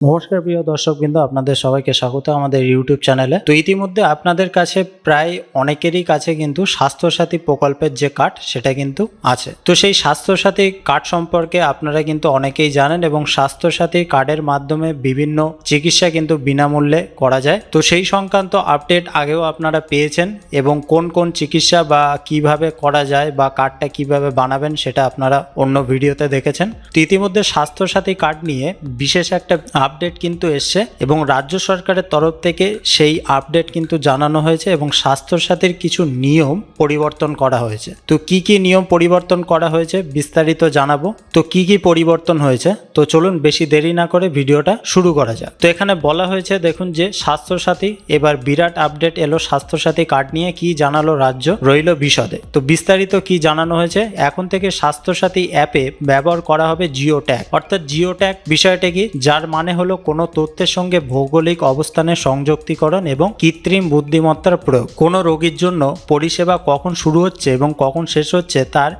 নমস্কার প্রিয় দর্শকবৃন্দ, আপনাদের সবাইকে স্বাগত আমাদের ইউটিউব চ্যানেলে তো ইতিমধ্যে আপনাদের কাছে প্রায় অনেকেরই কাছে কিন্তু স্বাস্থ্যসাথী প্রকল্পের যে কার্ড, সেটা কিন্তু আছে। তো সেই স্বাস্থ্যসাথী কার্ড সম্পর্কে আপনারা কিন্তু অনেকেই জানেন এবং স্বাস্থ্যসাথী কার্ডের মাধ্যমে বিভিন্ন চিকিৎসা কিন্তু বিনামূল্যে করা যায়। তো সেই সংক্রান্ত আপডেট আগেও আপনারা পেয়েছেন এবং কোন কোন চিকিৎসা বা কীভাবে করা যায় বা কার্ডটা কীভাবে বানাবেন, সেটা আপনারা অন্য ভিডিওতে দেখেছেন। তো ইতিমধ্যে স্বাস্থ্যসাথী কার্ড নিয়ে বিশেষ একটা আপডেট কিন্তু এসছে এবং রাজ্য সরকারের তরফ থেকে সেই আপডেট কিন্তু জানানো হয়েছে এবং স্বাস্থ্যসাথীর কিছু নিয়ম পরিবর্তন করা হয়েছে। তো কি কি নিয়ম পরিবর্তন করা হয়েছে বিস্তারিত জানাব। তো কি কি পরিবর্তন হয়েছে? তো চলুন বেশি দেরি না করে ভিডিওটা শুরু করা যাক। তো এখানে বলা হয়েছে, দেখুন যে স্বাস্থ্যসাথী, এবার বিরাট আপডেট এলো স্বাস্থ্যসাথী কার্ড নিয়ে, কি জানালো রাজ্য? রইল বিশদে। তো বিস্তারিত কি জানানো হয়েছে? এখন থেকে স্বাস্থ্যসাথী অ্যাপে ব্যবহার করা হবে জিও ট্যাগ। অর্থাৎ জিও ট্যাগ বিষয়টা কি? যার মানে হলো কোনো তথ্যের সঙ্গে ভৌগোলিক অবস্থানের সংযুক্তিকরণ এবং কৃত্রিম বুদ্ধিমত্তার প্রয়োগ। কোনো রোগীর জন্য পরিষেবা কখন শুরু হচ্ছে এবং কখন শেষ হচ্ছে তার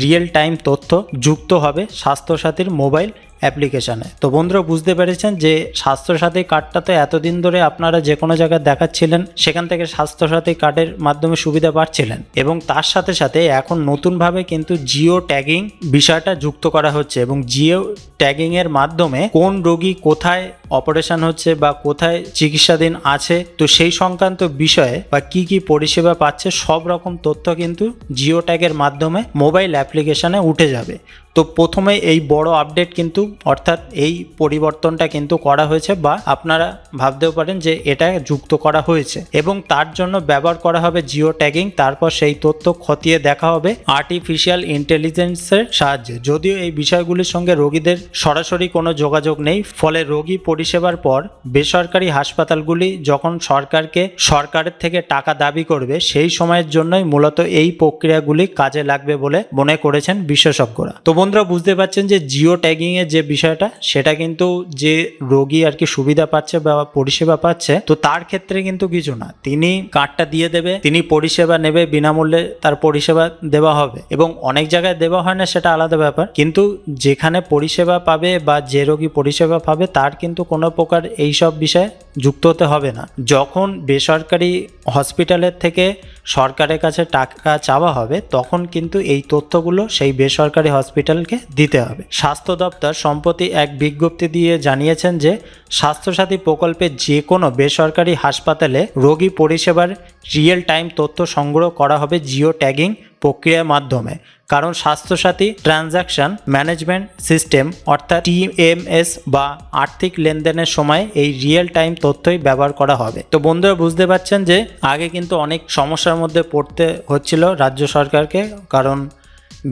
রিয়েল টাইম তথ্য যুক্ত হবে স্বাস্থ্যসাথীর মোবাইল অ্যাপ্লিকেশানে। তো বন্ধুরা বুঝতে পেরেছেন যে স্বাস্থ্যসাথী কার্ডটা তো এতদিন ধরে আপনারা যে কোনো জায়গায় দেখাচ্ছিলেন, সেখান থেকে স্বাস্থ্যসাথী কার্ডের মাধ্যমে সুবিধা পাচ্ছিলেন এবং তার সাথে সাথে এখন নতুনভাবে কিন্তু জিও ট্যাগিং বিষয়টা যুক্ত করা হচ্ছে এবং জিও ট্যাগিংয়ের মাধ্যমে কোন রোগী কোথায় অপারেশন হচ্ছে বা কোথায় চিকিৎসাধীন আছে, তো সেই সংক্রান্ত বিষয়ে বা কি কি পরিষেবা পাচ্ছে, সব রকম তথ্য কিন্তু জিও ট্যাগের মাধ্যমে মোবাইল অ্যাপ্লিকেশনে উঠে যাবে। তো প্রথমে এই বড় আপডেট কিন্তু, অর্থাৎ এই পরিবর্তনটা কিন্তু করা হয়েছে বা আপনারা ভাবতেও পারেন যে এটা যুক্ত করা হয়েছে। এবং তার জন্য ব্যবহার করা হবে জিও ট্যাগিং তারপর সেই তথ্য খতিয়ে দেখা হবে আর্টিফিশিয়াল ইন্টেলিজেন্সের সাহায্যে। যদিও এই বিষয়গুলির সঙ্গে রোগীদের সরাসরি কোনো যোগাযোগ নেই, ফলে রোগী পরিষেবার পর বেসরকারি হাসপাতালগুলি যখন সরকারকে সরকারের থেকে টাকা দাবি করবে, সেই সময়ের জন্যই মূলত এই প্রক্রিয়াগুলি কাজে লাগবে বলে মনে করেছেন বিশেষজ্ঞরা। তো বন্ধুরা, বুঝতে পারছেন যে জিও ট্যাগিং এর যে বিষয়টা, সেটা কিন্তু যে রোগী আর কি সুবিধা পাচ্ছে বা পরিষেবা পাচ্ছে, তো তার ক্ষেত্রে কিন্তু কিছু না। তিনি কার্ডটা দিয়ে দেবে, তিনি পরিষেবা নেবে, বিনামূল্যে তার পরিষেবা দেওয়া হবে। এবং অনেক জায়গায় দেওয়া হয় না, সেটা আলাদা ব্যাপার। কিন্তু যেখানে পরিষেবা পাবে বা যে রোগী পরিষেবা পাবে, তার কিন্তু কোনো প্রকার এইসব বিষয়ে যুক্ত হতে হবে না। যখন বেসরকারি হসপিটালের থেকে সরকারের কাছে টাকা চাওয়া হবে, তখন কিন্তু এই তথ্যগুলো সেই বেসরকারি হসপিটালকে দিতে হবে। স্বাস্থ্য দপ্তর সম্প্রতি এক বিজ্ঞপ্তি দিয়ে জানিয়েছেন যে, স্বাস্থ্যসাথী প্রকল্পে যে কোনো বেসরকারি হাসপাতালে রোগী পরিষেবার রিয়েল টাইম তথ্য সংগ্রহ করা হবে জিও ট্যাগিং প্রক্রিয়ার মাধ্যমে। কারণ স্বাস্থ্যসাথী ট্রানজাকশন ম্যানেজমেন্ট সিস্টেম অর্থাৎ টিএমএস বা আর্থিক লেনদেনের সময় এই রিয়েল টাইম তথ্যই ব্যবহার করা হবে। তো বন্ধুরা, বুঝতে পারছেন যে, আগে কিন্তু অনেক সমস্যার মধ্যে পড়তে হচ্ছিল রাজ্য সরকারকে, কারণ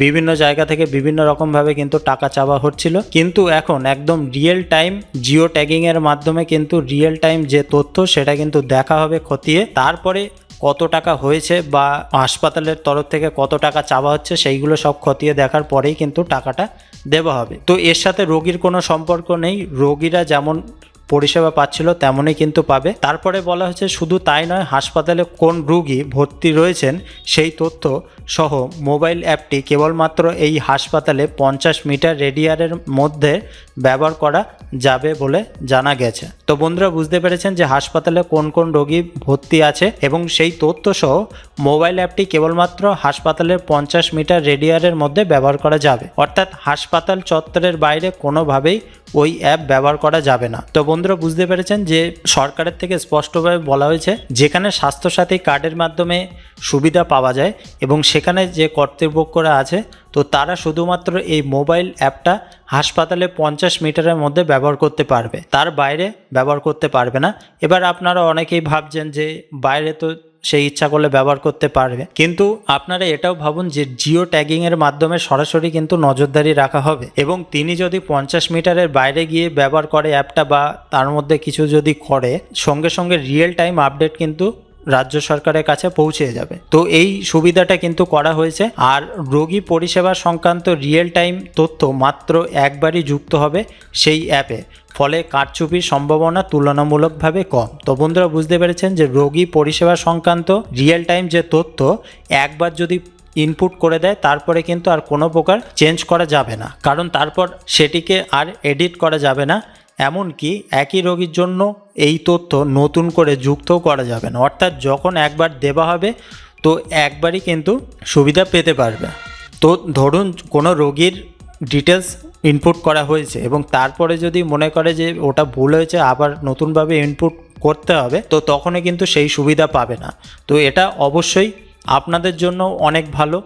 বিভিন্ন জায়গা থেকে বিভিন্ন রকমভাবে কিন্তু টাকা চাওয়া হচ্ছিল। কিন্তু এখন একদম রিয়েল টাইম জিও ট্যাগিংয়ের মাধ্যমে কিন্তু রিয়েল টাইম যে তথ্য সেটা কিন্তু দেখা হবে খতিয়ে। তারপরে কত টাকা হয়েছে বা হাসপাতালের তরফ থেকে কত টাকা চাওয়া হচ্ছে সেইগুলো সব খতিয়ে দেখার পরেই কিন্তু টাকাটা দেওয়া হবে। তো এর সাথে রোগীর কোনো সম্পর্ক নেই। রোগীরা যেমন পরিষেবা পাচ্ছিল তেমনই কিন্তু পাবে। তারপরে বলা হয়েছে শুধু তাই নয়, হাসপাতালে কোন রোগী ভর্তি রয়েছেন সেই তথ্য সহ মোবাইল অ্যাপটি কেবলমাত্র এই হাসপাতালে পঞ্চাশ মিটার রেডিয়ারের মধ্যে ব্যবহার করা যাবে বলে জানা গেছে। তো বন্ধুরা, বুঝতে পেরেছেন যে হাসপাতালে কোন কোন রোগী ভর্তি আছে এবং সেই তথ্য সহ মোবাইল অ্যাপটি কেবলমাত্র হাসপাতালের পঞ্চাশ মিটার রেডিয়ারের মধ্যে ব্যবহার করা যাবে। অর্থাৎ হাসপাতাল চত্বরের বাইরে কোনোভাবেই ওই অ্যাপ ব্যবহার করা যাবে না। তো বন্ধুরা বুঝতে পেরেছেন যে সরকারের থেকে স্পষ্টভাবে বলা হয়েছে, যেখানে স্বাস্থ্যসাথী কার্ডের মাধ্যমে সুবিধা পাওয়া যায় এবং সেখানে যে কর্তৃপক্ষরা আছে, তো তারা শুধুমাত্র এই মোবাইল অ্যাপটা হাসপাতালে পঞ্চাশ মিটারের মধ্যে ব্যবহার করতে পারবে। তার বাইরে ব্যবহার করতে পারবে না। এবার আপনারা অনেকেই ভাবছেন যে বাইরে তো সেই ইচ্ছা করলে ব্যবহার করতে পারবে। কিন্তু আপনারা এটাও ভাবুন যে জিও ট্যাগিং এর মাধ্যমে সরাসরি কিন্তু নজরদারি রাখা হবে। এবং তিনি যদি পঞ্চাশ মিটারের বাইরে গিয়ে ব্যবহার করে অ্যাপটা বা তার মধ্যে কিছু যদি করে, সঙ্গে সঙ্গে রিয়েল টাইম আপডেট কিন্তু রাজ্য সরকারের কাছে পৌঁছে যাবে। তো এই সুবিধাটা কিন্তু করা হয়েছে। আর রোগী পরিষেবা সংক্রান্ত রিয়েল টাইম তথ্য মাত্র একবারই যুক্ত হবে সেই অ্যাপে ফলে কারচুপির সম্ভাবনা তুলনামূলকভাবে কম। তো বন্ধুরা, বুঝতে পেরেছেন যে রোগী পরিষেবা সংক্রান্ত রিয়েল টাইম যে তথ্য একবার যদি ইনপুট করে দেয়, তারপরে কিন্তু আর কোনো প্রকার চেঞ্জ করা যাবে না। কারণ তারপর সেটিকে আর এডিট করা যাবে না। এমনকি একই রোগীর জন্য এই তথ্য নতুন করে যুক্তও করা যাবে না। অর্থাৎ যখন একবার দেওয়া হবে, তো একবারই কিন্তু সুবিধা পেতে পারবে। তো ধরুন কোনো রোগীর ডিটেলস ইনপুট করা হয়েছে এবং তারপরে যদি মনে করে যে ওটা ভুল হয়েছে, আবার নতুনভাবে ইনপুট করতে হবে, তো তখনই কিন্তু সেই সুবিধা পাবে না। তো এটা অবশ্যই আপনাদের জন্য অনেক ভালো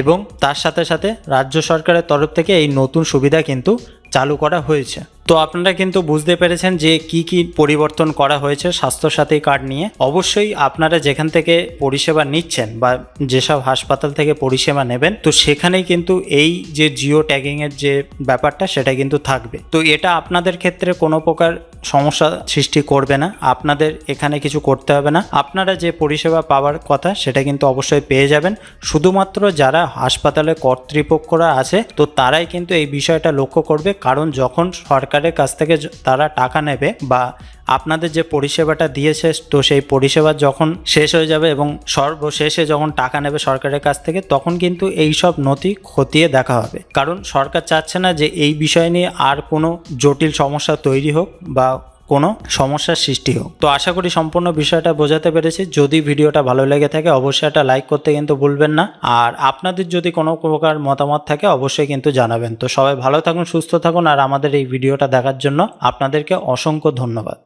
এবং তার সাথে সাথে রাজ্য সরকারের তরফ থেকে এই নতুন সুবিধা কিন্তু চালু করা হয়েছে। তো আপনারা কিন্তু বুঝতে পেরেছেন যে কি কি পরিবর্তন করা হয়েছে স্বাস্থ্যসাথী কার্ড নিয়ে। অবশ্যই আপনারা যেখান থেকে পরিষেবা নিচ্ছেন বা যেসব হাসপাতাল থেকে পরিষেবা নেবেন, তো সেখানেই কিন্তু এই যে জিও ট্যাগিংয়ের যে ব্যাপারটা, সেটা কিন্তু থাকবে। তো এটা আপনাদের ক্ষেত্রে কোনো প্রকার সমস্যা সৃষ্টি করবে না। আপনাদের এখানে কিছু করতে হবে না। আপনারা যে পরিষেবা পাওয়ার কথা, সেটা কিন্তু অবশ্যই পেয়ে যাবেন। শুধুমাত্র যারা হাসপাতালে কর্তৃপক্ষরা আছে, তো তারাই কিন্তু এই বিষয়টা লক্ষ্য করবে। কারণ যখন সরকারের কাছ থেকে তারা টাকা নেবে বা আপনাদের যে পরিষেবাটা দিয়েছে, তো সেই পরিষেবা যখন শেষ হয়ে যাবে এবং সর্বশেষে যখন টাকা নেবে সরকারের কাছ থেকে, তখন কিন্তু এই সব নথি খতিয়ে দেখা হবে। কারণ সরকার চাচ্ছে না যে এই বিষয় নিয়ে আর কোনো জটিল সমস্যা তৈরি হোক বা কোনো সমস্যার সৃষ্টি হোক। তো আশা করি সম্পূর্ণ বিষয়টা বোঝাতে পেরেছি। যদি ভিডিওটা ভালো লেগে থাকে, অবশ্যই একটা লাইক করতে কিন্তু ভুলবেন না। আর আপনাদের যদি কোনো প্রকার মতামত থাকে, অবশ্যই কিন্তু জানাবেন। তো সবাই ভালো থাকুন, সুস্থ থাকুন, আর আমাদের এই ভিডিওটা দেখার জন্য আপনাদেরকে অসংখ্য ধন্যবাদ।